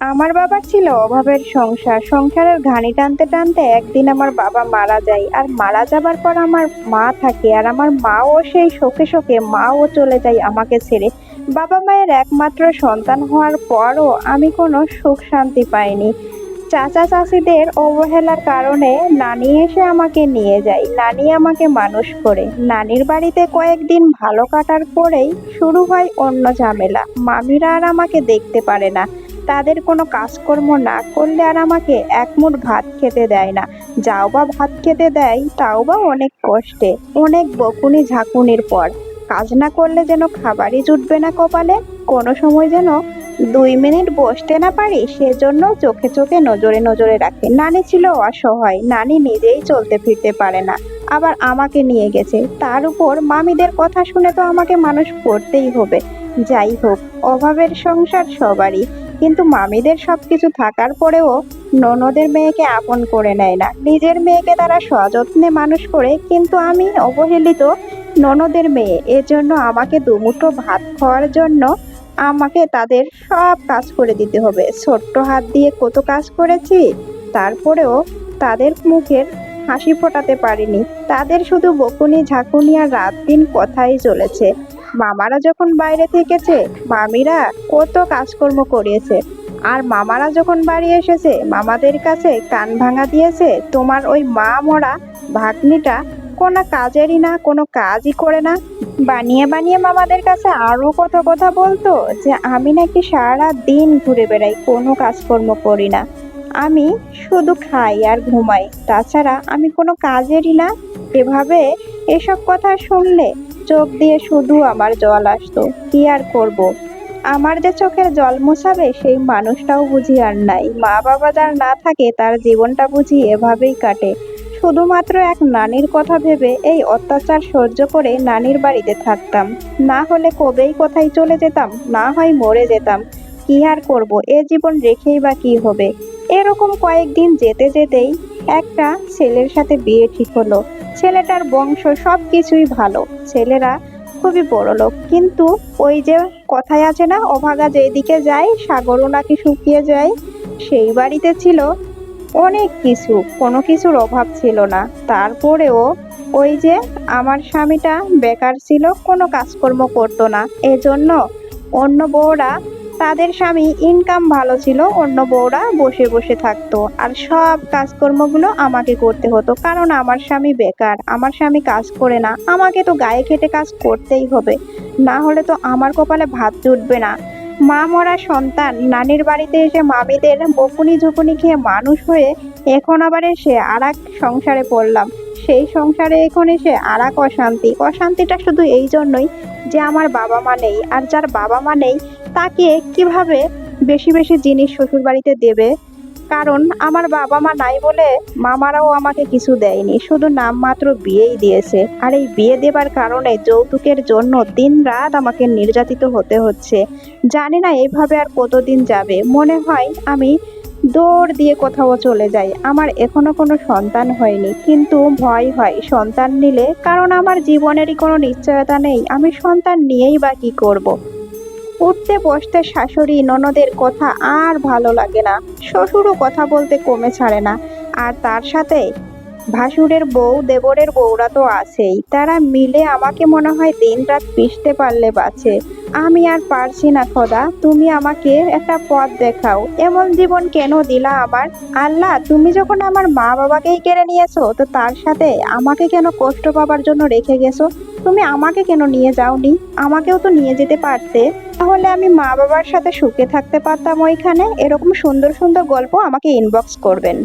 আমার বাবার ছিল অভাবের সংসার। সংসারের ঘানি টানতে টানতে একদিন আমার বাবা মারা যায়। আর মারা যাবার পর আমার মা থাকে আর আমার মাও সেই শোকে শোকে মাও চলে যায় আমাকে ছেড়ে। বাবা মায়ের একমাত্র সন্তান হওয়ার পরও আমি কোনো সুখ শান্তি পাইনি। চাচা চাচিদের অবহেলার কারণে নানি এসে আমাকে নিয়ে যায়। নানি আমাকে মানুষ করে। নানির বাড়িতে কয়েকদিন ভালো কাটার পরেই শুরু হয় অন্য ঝামেলা। মামিরা আর আমাকে দেখতে পারে না। তাদের কোনো কাজকর্ম না করলে আর আমাকে এক মুঠ ভাত খেতে দেয় না। যাও বা ভাত খেতে দেয়, তাও বা অনেক কষ্টে, অনেক বকুনি ঝাঁকুনির পর। কাজ না করলে যেন খাবারই জুটবে না কপালে, কোনো সময় যেন দুই মিনিট বসতে না পারি, সেজন্য চোখে চোখে নজরে নজরে রাখে। নানি ছিল অসহায়, নানি নিজেই চলতে ফিরতে পারে না, আবার আমাকে নিয়ে গেছে। তার উপর মামিদের কথা শুনে তো আমাকে মানুষ করতেই হবে। যাই হোক, অভাবের সংসার সবারই। কিন্তু মামিদের সবকিছু থাকার পরেও ননদের মেয়েকে আপন করে নেয় না। নিজের মেয়েকে তারা সযত্নে মানুষ করে, কিন্তু আমি অবহেলিত ননদের মেয়ে। এজন্য আমাকে দুমুঠো ভাত খাওয়ার জন্য আমাকে তাদের সব কাজ করে দিতে হবে। ছোট্ট হাত দিয়ে কত কাজ করেছি, তারপরেও তাদের মুখের হাসি ফোটাতে পারিনি। তাদের শুধু বকুনি, ঝাঁকুনি আর রাত দিন কথাই চলেছে। মামারা যখন বাইরে থেকেছে, মামিরা কত কাজকর্ম করিয়েছে। আর মামারা যখন বাড়ি এসেছে, মামাদের কাছে কান ভাঙা দিয়েছে, তোমার ওই মা মরা ভাগ্নিটা কোনো কাজেরই না, কোনো কাজই করে না। বানিয়ে বানিয়ে মামাদের কাছে আরও কত কথা বলতো যে, আমি নাকি সারা দিন ঘুরে বেড়াই, কোনো কাজকর্ম করি না। আমি শুধু খাই আর ঘুমাই। তাছাড়া আমি কোনো কাজেরই না। এভাবে এসব কথা শুনলে চোখ দিয়ে শুধু আমার জল আসতো। কি আর করব। আমার যে চোখের জল মোছাবে, সেই মানুষটাও বুঝি আর নাই। মা বাবা যার না থাকে, তার জীবনটা বুঝি এভাবেই কাটে। শুধুমাত্র এক নানির কথা ভেবে এই অত্যাচার সহ্য করে নানির বাড়িতে থাকতাম। না হলে কবেই কোথায় চলে যেতাম, না হয় মরে যেতাম। কি আর করব? এ জীবন রেখেই বা কি হবে? এরকম কয়েকদিন যেতে যেতেই একটা ছেলের সাথে বিয়ে ঠিক হলো। ছেলেটার বংশ সব কিছুই ভালো। ছেলেরা খুবই বড় লোক। কিন্তু ওই যে কথায় আছে না, অভাগা যেদিকে যায়, সাগরও নাকি শুকিয়ে যায়, সেই বাড়িতে ছিল অনেক কিছু, কোনো কিছুর অভাব ছিল না। তারপরেও ওই যে আমার স্বামীটা বেকার ছিল, কোনো কাজকর্ম করতো না। এজন্য অন্য বউরা তাদের স্বামী ইনকাম ভালো ছিল, অন্য বউরা বসে বসে থাকতো। আর সব কাজকর্মগুলো আমাকে করতে হতো, কারণ আমার স্বামী বেকার, আমার স্বামী কাজ করে না। আমাকে তো গায়ে খেটে কাজ করতেই হবে, না হলে তো আমার কপালে ভাত জুটবে না। মা মরা সন্তান, নানির বাড়িতে এসে মামিদের বকুনি ঝুকুনি খেয়ে মানুষ হয়ে এখন আবার এসে আর এক সংসারে পড়লাম। সেই সংসারে এখন এসে আর এক অশান্তি। অশান্তিটা শুধু এই জন্যই যে আমার বাবা মা নেই, আর যার বাবা মা নেই তাকে কীভাবে বেশি বেশি জিনিস শ্বশুর বাড়িতে দেবে? কারণ আমার বাবা মা নাই বলে মামারাও আমাকে কিছু দেয়নি, শুধু নামমাত্র বিয়েই দিয়েছে। আর এই বিয়ে দেবার কারণে যৌতুকের জন্য দিন রাত আমাকে নির্যাতিত হতে হচ্ছে। জানি না এইভাবে আর কতদিন যাবে। মনে হয় আমি দৌড় দিয়ে কোথাও চলে যাই। আমার এখনও কোনো সন্তান হয়নি। কিন্তু ভয় হয় সন্তান নিলে। কারণ আমার জীবনেরই কোনো নিশ্চয়তা নেই। আমি সন্তান নিয়েই বা কী করব। উঠতে বসতে শাশুড়ি ননদের কথা আর ভালো লাগে না। শ্বশুরও কথা বলতে কমে ছাড়ে না। আর তার সাথে ভাসুরের বউ, দেবরের বউরা তো আছেই। তারা মিলে আমাকে মনে হয় দিন রাত পিষতে পারলে বাঁচে। আমি আর পারছি না, খোদা। তুমি আমাকে একটা পথ দেখাও। এমন জীবন কেন দিলা আমার? আল্লাহ, তুমি যখন আমার মা বাবাকেই কেড়ে নিয়েছো, তো তার সাথে আমাকে কেন কষ্ট পাবার জন্য রেখে গেছো? তুমি আমাকে কেন নিয়ে যাওনি? আমাকেও তো নিয়ে যেতে পারতে। তাহলে আমি মা বাবার সাথে সুখে থাকতে পারতাম ওইখানে? এরকম সুন্দর সুন্দর গল্প আমাকে ইনবক্স করবেন।